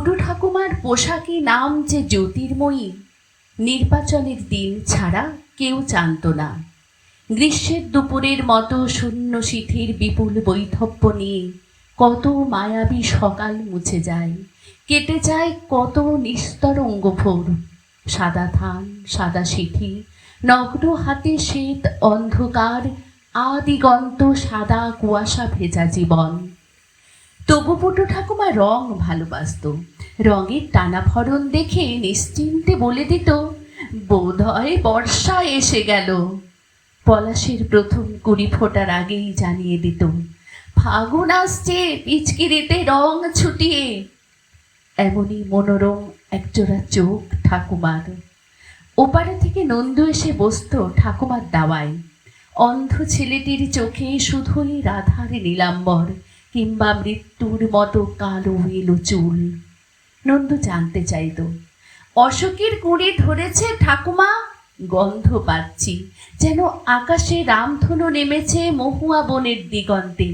পুটু ঠাকুমার পোশাকি নাম যে জ্যোতির্ময়ী, নির্বাচনের দিন ছাড়া কেউ জানত না। গ্রীষ্মের দুপুরের মতো শূন্য শীতের বিপুল বৈধব্য নিয়ে কত মায়াবী সকাল মুছে যায়, কেটে যায় কত নিস্তরঙ্গ ভোর সাদা ধান, সাদা সিথি, নগ্ন হাতে শীত অন্ধকার, আদিগন্ত সাদা কুয়াশা ভেজা জীবন। তবু পুটু ঠাকুমা রং ভালোবাসত। রঙের টানাভরণ দেখে নিশ্চিন্তে বলে দিত, বোধহয় বর্ষা এসে গেল। পলাশের প্রথম কুড়ি ফোটার আগেই জানিয়ে দিত, ফাগুন আসছে পিচকিরিতে রং ছুটিয়ে। এমনই মনোরম একজোড়া চোখ ঠাকুমার। ওপারে থেকে নন্দু এসে বসত ঠাকুমার দাওয়ায়। অন্ধ ছেলেটির চোখে শুধুই রাধার নীলাম্বর কিংবা মৃত্যুর মতো কালো এলো চুল। নন্দু জানতে চাইত অশোকের কুড়ি ধরেছে ঠাকুমা? গন্ধ পাচ্ছি, যেন আকাশে রামধনু নেমেছে মহুয়া বনের দিগন্তে।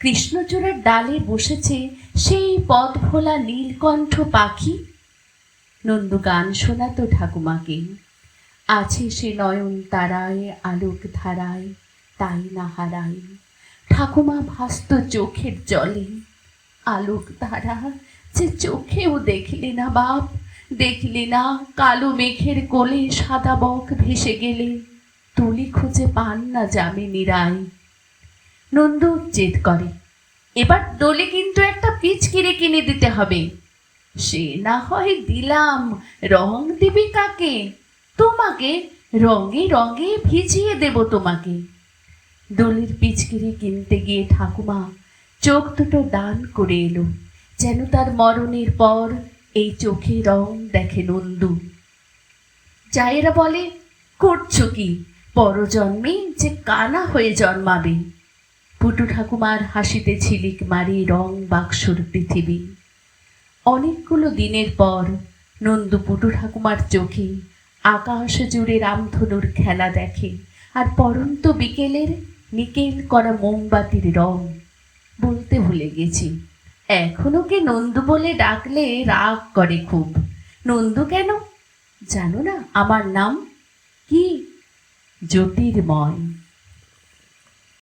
কৃষ্ণচূড়ার ডালে বসেছে সেই পথ ভোলা নীলকণ্ঠ পাখি। নন্দু গান শোনাতো ঠাকুমাকে, আছে সে নয়ন তারায় আলোক ধারায় তাই না হারায়। ঠাকুমা ভাস্ত চোখের জলে। আলোক ধারা যে চোখেও দেখলে না বাপ, দেখলে না কালো মেঘের কোলে সাদা বক ভেসে গেলে। তুলি খুঁজে পান না যামিনী রায় নন্দু জেদ করে, এবার দোলে কিন্তু একটা পিচকিরে কিনে দিতে হবে। সে না হয় দিলাম রং দিবি কাকে? তোমাকে রঙে রঙে ভিজিয়ে দেব তোমাকে। দোলের পিচকিরি কিনতে গিয়ে ঠাকুমা চোখ দুটো দান করে এলো। যেন তার মরণের পর এই চোখে রং দেখে নন্দু। জায়েরা বলে, করছ কি? পরজন্মে যে কানা হয়ে জন্মাবে। পুটু ঠাকুমার হাসিতে ছিলিক মারি রং বাক্সর পৃথিবী। অনেকগুলো দিনের পর নন্দু পুটু ঠাকুমার চোখে আকাশ জুড়ে রামধনুর খেলা দেখে আর পরন্ত বিকেলের নিকেল করা মোমবাতির রং বলতে ভুলে গেছি। এখনও কে নন্দু বলে ডাকলে রাগ করে খুব? নন্দু কেন? জানো না, আমার নাম কি? জ্যোতির্ময়।